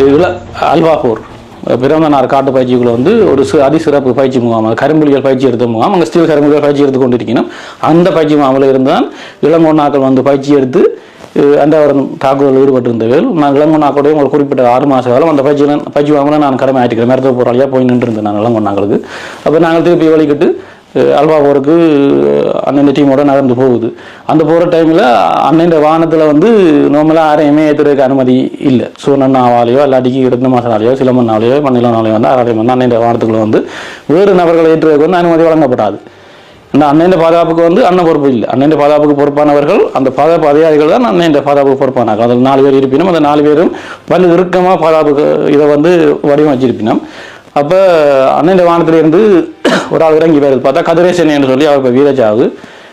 இதில் அல்வாப்பூர் பிறந்தனார் காட்டு பயிற்சிக்குள்ள வந்து ஒரு சி அதிசிறப்பு பயிற்சி முகாம் கரும்புலிகள் பயிற்சி எடுத்த முகாம். அங்கே ஸ்டீல் கரும்புலிகள் பயிற்சி எடுத்து கொண்டிருக்கணும். அந்த பயிற்சி முகாமில் இருந்தால் இளங்கொண்ணாக்கள் வந்து பயிற்சி எடுத்து அஹ், தாக்குதலில் ஈடுபட்டிருந்தவர்கள் நான் இளங்கொண்ணாக்களுடைய உங்களுக்கு குறிப்பிட்ட ஆறு மாத காலம் அந்த பயிற்சியில் பயிற்சி முகாமில் நான் கடமை ஆயிட்டுக்கிறேன் மருத்துவ போராளியாக போய் நின்று இருந்தேன் நான் இளங்கொன்னாக்களுக்கு அப்போ நாங்கள் திருப்பி வழிகிட்டு அல்வா போருக்கு அண்ணன் டீமோட நகர்ந்து போகுது. அந்த போகிற டைமில் அண்ணன் வாகனத்தில் வந்து நார்மலாக யாரையுமே ஏற்றுறதுக்கு அனுமதி இல்லை. சூனண்ணாவாலேயோ இல்லாட்டிக்கு இருந்த மாசனாலேயோ சிலமண்ணாலேயோ மண்ணிலனாலேயோ வந்து ஆராயம் வந்து அண்ணன் வாகனத்துக்குள்ள வந்து வேறு நபர்களை ஏற்றுறதுக்கு வந்து அனுமதி வழங்கப்படாது. இந்த அண்ணன் பாதுகாப்புக்கு வந்து அண்ணன் பொறுப்பு இல்லை. அண்ணன் பாதுகாப்புக்கு பொறுப்பானவர்கள் அந்த பாதுகாப்பு அதிகாரிகள் தான் அண்ணன் பாதுகாப்புக்கு பொறுப்பானாங்க. அதில் நாலு பேர் இருப்பினும் அந்த நாலு பேரும் வலு இறுக்கமாக பாதுகாப்புக்கு இதை வந்து வடிவமைச்சிருப்பினோம் அப்போ அண்ணன் வானத்திலிருந்து ஒரு ஆள் இறங்கி வருது பார்த்தா கதிரேசன் என்று சொல்லி அவர் இப்போ வீரஜாவு.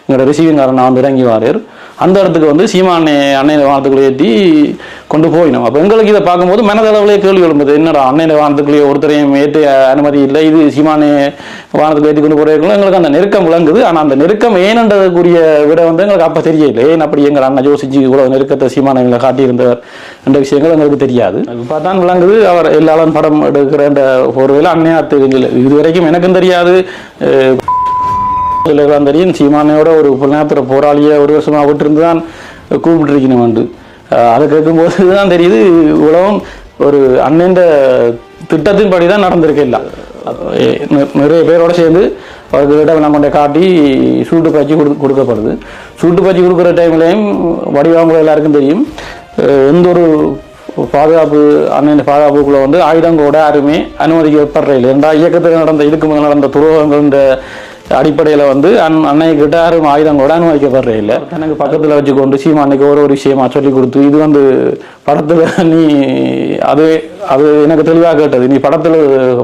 எங்களோட ரிசீவிங் காரன் வந்து இறங்கி வாரார் அந்த இடத்துக்கு வந்து சீமானே அண்ணன் வானத்துக்குள்ளே ஏற்றி கொண்டு போயினோம். அப்போ எங்களுக்கு இதை பார்க்கும்போது மனதளவுலேயே கேள்வி எழும்புது. என்னடா அன்னை வாகனத்துக்குள்ளேயே ஒருத்தரையும் ஏற்று அனுமதி இல்லை. இது சீமானே வானத்துக்கு ஏற்றி கொண்டு போகிறவங்களும் எங்களுக்கு அந்த நெருக்கம் விளங்குது. ஆனால் அந்த நெருக்கம் ஏனன்றதுக்குரிய விட வந்து எங்களுக்கு அப்போ தெரியல. ஏன் அப்படி எங்கள் அண்ணன் யோசிச்சு இவ்வளோ நெருக்கத்தை சீமானங்களை காட்டியிருந்தவர் என்ற விஷயங்கள் எங்களுக்கு தெரியாது. இப்போ தான் விளங்குது. அவர் எல்லாரும் படம் எடுக்கிற ஒரு வேலை அன்னையாக தெரியல இதுவரைக்கும் எனக்கும் தெரியாது. அஹ் தெரியும் சீமானையோட ஒரு புலனாத்திர போராளியை ஒரு வருஷமாக விட்டுருந்து தான் கூப்பிட்டுருக்கணும் வந்து அதை கேட்கும்போது தான் தெரியுது உலகம் ஒரு அண்ணன் திட்டத்தின்படி தான் நடந்திருக்கு இல்லை நிறைய பேரோட சேர்ந்து அவர்களிடம் நம்ம கொண்ட காட்டி சூட்டு பயிற்சி கொடு கொடுக்கப்படுது. சூட்டு பயிற்சி கொடுக்குற டைம்லையும் வடிவாங்க எல்லாருக்கும் தெரியும். எந்த ஒரு பாதுகாப்பு அண்ணன் பாதுகாப்புக்குள்ளே வந்து ஆயுதங்களோட யாருமே அனுமதிக்கப்படுற இல்லை ரெண்டா இயக்கத்தில் நடந்த இதுக்கு முதல் நடந்த துரோகங்கள் இந்த அடிப்படையில் வந்து அன் அன்னை கிட்ட யாரும் ஆயுதங்களோட அனுமதிக்கப்படுற இல்லை. எனக்கு பக்கத்தில் வச்சுக்கொண்டு சீமா அன்னைக்கு ஒரு ஒரு விஷயமா சொல்லி கொடுத்து இது வந்து படத்தில் நீ அது அது எனக்கு தெளிவாக கேட்டது. நீ படத்தில்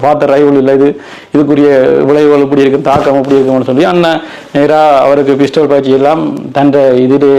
பார்த்த ரைவல் இல்லை இது இதுக்குரிய விளைவுகள் இப்படி இருக்கு தாக்கம் இப்படி இருக்கும்னு சொல்லி அண்ணன் நேராக அவருக்கு பிஸ்டல் பயிற்சி எல்லாம் தன் இதிலே